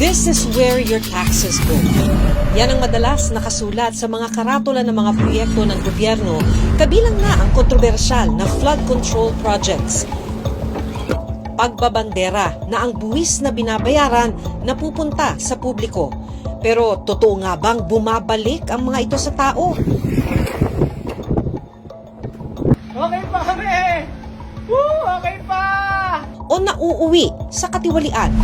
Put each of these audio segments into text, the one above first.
This is where your taxes go. Yan ang madalas nakasulat sa mga karatula ng mga proyekto ng gobyerno, kabilang na ang kontrobersyal na flood control projects. Pagbabandera na ang buwis na binabayaran napupunta sa publiko. Pero totoo nga bang bumabalik ang mga ito sa tao? Okay pa kami! Woo! Okay pa! o nauuwi sa katiwalian.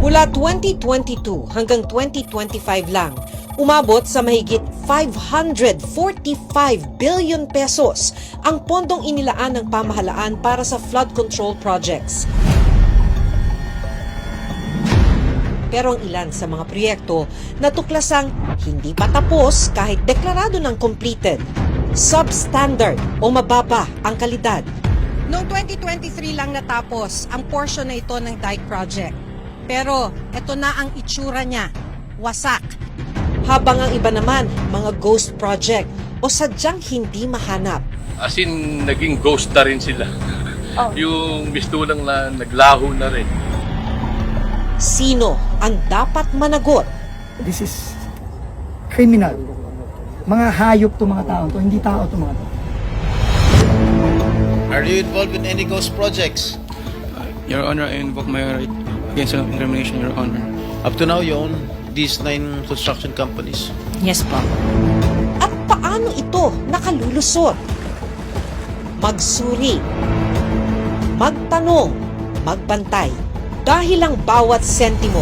Mula 2022 hanggang 2025 lang, umabot sa mahigit 545 billion pesos ang pondong inilaan ng pamahalaan para sa flood control projects. Pero ang ilan sa mga proyekto natuklasang hindi pa tapos kahit deklarado ng completed. Substandard o mababa ang kalidad. Noong 2023 lang natapos ang portion na ito ng dike project. Pero ito na ang itsura niya, wasak. Habang ang iba naman, mga ghost project o sadyang hindi mahanap. As in, naging ghost na rin sila. yung mistulang na naglaho na rin. Sino ang dapat managot? This is criminal. Mga hayop to mga tao to, hindi tao to mga to. Are you involved in any ghost projects? Your Honor, I invoke my right against self-incrimination, Your Honor. Up to now, you own these nine construction companies. Yes po. At paano ito nakalulusot? Magsuri. Magtanong. Magbantay. Dahil ang bawat sentimo